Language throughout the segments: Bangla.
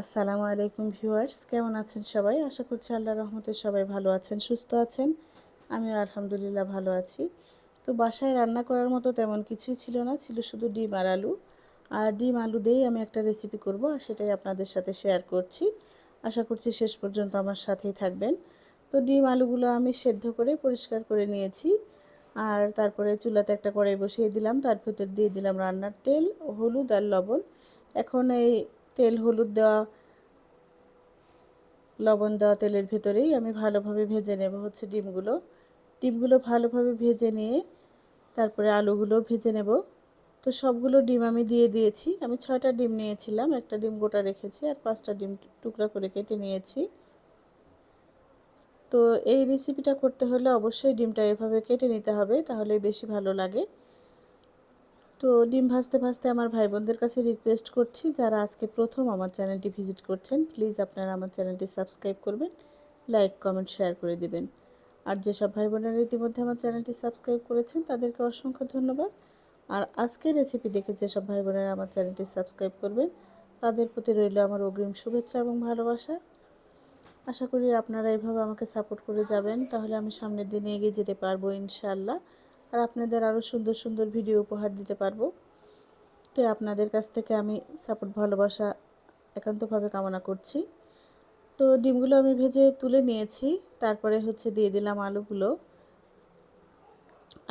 আসসালামু আলাইকুম ভিউয়ার্স, কেমন আছেন সবাই? আশা করছি আল্লাহ রহমতে সবাই ভালো আছেন, সুস্থ আছেন। আমিও আলহামদুলিল্লাহ ভালো আছি। তো বাসায় রান্না করার মতো তেমন কিছুই ছিল না, ছিল শুধু ডিম আর আলু। আর ডিম আলু দিয়েই আমি একটা রেসিপি করব আর সেটাই আপনাদের সাথে শেয়ার করছি। আশা করছি শেষ পর্যন্ত আমার সাথেই থাকবেন। তো ডিম আলুগুলো আমি সেদ্ধ করে পরিষ্কার করে নিয়েছি। আর তারপরে চুলাতে একটা কড়াই বসিয়ে দিলাম, তার ভিতর দিয়ে দিলাম রান্নার তেল, হলুদ আর লবণ। এখন এই তেল, হলুদ দেওয়া, লবণ দেওয়া তেলের ভেতরেই আমি ভালোভাবে ভেজে নেব হচ্ছে ডিমগুলো। ডিমগুলো ভালোভাবে ভেজে নিয়ে তারপরে আলুগুলো ভেজে নেব। তো সবগুলো ডিম আমি দিয়ে দিয়েছি। আমি ছয়টা ডিম নিয়েছিলাম, একটা ডিম গোটা রেখেছি আর পাঁচটা ডিম টুকরা করে কেটে নিয়েছি। তো এই রেসিপিটা করতে হলে অবশ্যই ডিমটা এভাবে কেটে নিতে হবে তাহলে বেশি ভালো লাগে। তো ডিম ভাজতে ভাজতে আমার ভাই বোনদের কাছে রিকোয়েস্ট করছি, যারা আজকে প্রথম আমার চ্যানেলটি ভিজিট করছেন প্লিজ আপনারা আমার চ্যানেলটি সাবস্ক্রাইব করবেন লাইক কমেন্ট শেয়ার করে দেবেন। আর যেসব ভাই বোনেরা ইতিমধ্যে আমার চ্যানেলটি সাবস্ক্রাইব করেছেন, তাদেরকে অসংখ্য ধন্যবাদ। আর আজকের রেসিপি দেখে যেসব ভাই বোনেরা আমার চ্যানেলটি সাবস্ক্রাইব করবেন, তাদের প্রতি রইল আমার অগ্রিম শুভেচ্ছা এবং ভালোবাসা। আশা করি আপনারা এইভাবে আমাকে সাপোর্ট করে যাবেন, তাহলে আমি সামনের দিনে এগিয়ে যেতে পারব ইনশাআল্লাহ। আর আপনাদের আরও সুন্দর সুন্দর ভিডিও উপহার দিতে পারব। তো আপনাদের কাছ থেকে আমি সাপোর্ট ভালোবাসা একান্তভাবে কামনা করছি। তো ডিমগুলো আমি ভেজে তুলে নিয়েছি, তারপরে হচ্ছে দিয়ে দিলাম আলুগুলো।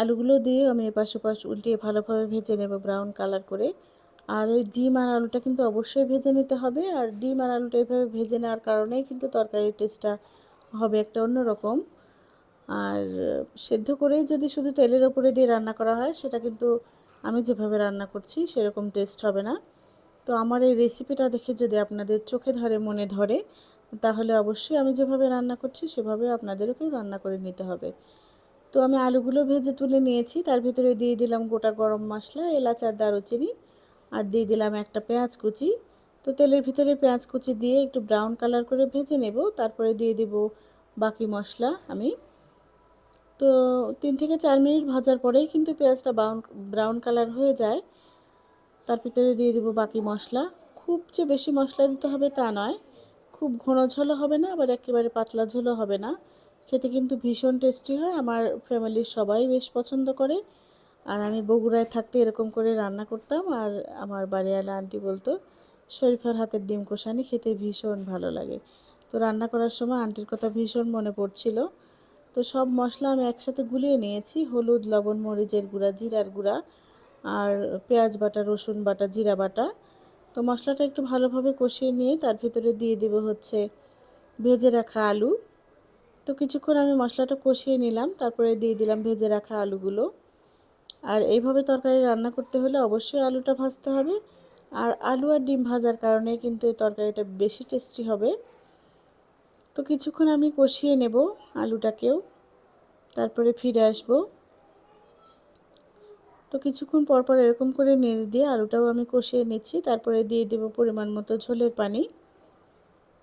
আলুগুলো দিয়ে আমি এপাশ ওপাশ উল্টিয়ে ভালোভাবে ভেজে নেব ব্রাউন কালার করে। আর ওই ডিম আর আলুটা কিন্তু অবশ্যই ভেজে নিতে হবে, আর ডিম আর আলুটা এভাবে ভেজে নেওয়ার কারণেই কিন্তু তরকারির টেস্টটা হবে একটা অন্যরকম। আর সেদ্ধ করেই যদি শুধু তেলের ওপরে দিয়ে রান্না করা হয়, সেটা কিন্তু আমি যেভাবে রান্না করছি সেরকম টেস্ট হবে না। তো আমার এই রেসিপিটা দেখে যদি আপনাদের চোখে ধরে, মনে ধরে, তাহলে অবশ্যই আমি যেভাবে রান্না করছি, সেভাবে আপনাদেরকেও রান্না করে নিতে হবে। তো আমি আলুগুলো ভেজে তুলে নিয়েছি, তার ভিতরে দিয়ে দিলাম গোটা গরম মশলা, এলাচ আর দারুচিনি, আর দিয়ে দিলাম একটা পেঁয়াজ কুচি। তো তেলের ভিতরে পেঁয়াজ কুচি দিয়ে একটু ব্রাউন কালার করে ভেজে নেব, তারপরে দিয়ে দেব বাকি মশলা আমি তো তিন থেকে চার মিনিট ভাজার পরেই কিন্তু পেঁয়াজটা ব্রাউন ব্রাউন কালার হয়ে যায়। তার ভিতরে দিয়ে দেবো বাকি মশলা। খুব যে বেশি মশলা দিতে হবে তা নয়। খুব ঘন ঝোলও হবে না, আবার একেবারে পাতলা ঝোলও হবে না। খেতে কিন্তু ভীষণ টেস্টি হয়, আমার ফ্যামিলির সবাই বেশ পছন্দ করে। আর আমি বগুড়ায় থাকতে এরকম করে রান্না করতাম, আর আমার বাড়িওয়ালা আন্টি বলতো, শরীফার হাতের ডিম কষানি খেতে ভীষণ ভালো লাগে। তো রান্না করার সময় আন্টির কথা ভীষণ মনে পড়ছিল। তো সব মশলা আমি একসাথে গুলিয়ে নিয়েছি। হলুদ, লবণ, মরিচের গুঁড়া, জিরার গুঁড়া আর পেঁয়াজ বাটা, রসুন বাটা, জিরা বাটা। তো মশলাটা একটু ভালোভাবে কষিয়ে নিয়ে তার ভিতরে দিয়ে দেবো হচ্ছে ভেজে রাখা আলু। তো কিছুক্ষণ আমি মশলাটা কষিয়ে নিলাম, তারপরে দিয়ে দিলাম ভেজে রাখা আলুগুলো। আর এইভাবে তরকারি রান্না করতে হলে অবশ্যই আলুটা ভাজতে হবে। আর আলু আর ডিম ভাজার কারণে কিন্তু এই তরকারিটা বেশি টেস্টি হবে। তো কিছুক্ষণ আমি কষিয়ে নেব আলুটাকেও। তারপরে ফিরে আসব। তো কিছুক্ষণ পর পর এরকম করে নেড়ে দিয়ে আলুটাও আমি কষিয়ে নিচ্ছি। তারপরে দিয়ে দেব পরিমাণ মতো ঝোলের পানি।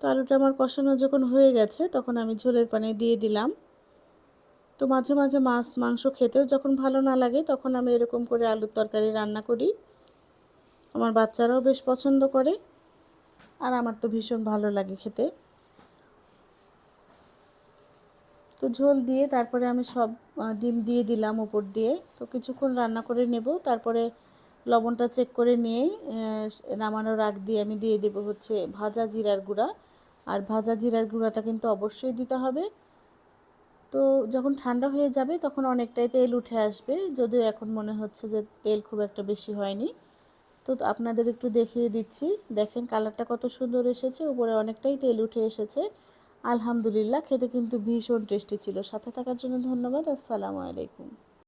তো আলুটা আমার কষানো যখন হয়ে গেছে, তখন আমি ঝোলের পানি দিয়ে দিলাম। তো মাঝে মাঝে মাছ, মাংস খেতেও যখন ভালো না লাগে, তখন আমি এরকম করে আলুর তরকারি রান্না করি। আমার বাচ্চারাও বেশ পছন্দ করে, আর আমার তো ভীষণ ভালো লাগে খেতে। তো ঝোল দিয়ে তারপরে আমি সব ডিম দিয়ে দিলাম উপর দিয়ে। তো কিছুক্ষণ রান্না করে নেব, তারপরে লবণটা চেক করে নিয়েই নামানোর আগ দিয়ে আমি দিয়ে দেব হচ্ছে ভাজা জিরার গুঁড়া। আর ভাজা জিরার গুঁড়াটা কিন্তু অবশ্যই দিতে হবে। তো যখন ঠান্ডা হয়ে যাবে তখন অনেকটাই তেল উঠে আসবে, যদিও এখন মনে হচ্ছে যে তেল খুব একটা বেশি হয়নি। তো আপনাদের একটু দেখিয়ে দিচ্ছি, দেখেন কালারটা কত সুন্দর এসেছে, উপরে অনেকটাই তেল উঠে এসেছে। আলহামদুলিল্লাহ খেতে কিন্তু ভীষণ টেস্টি ছিল। সাথে থাকার জন্য ধন্যবাদ আসসালামু আলাইকুম।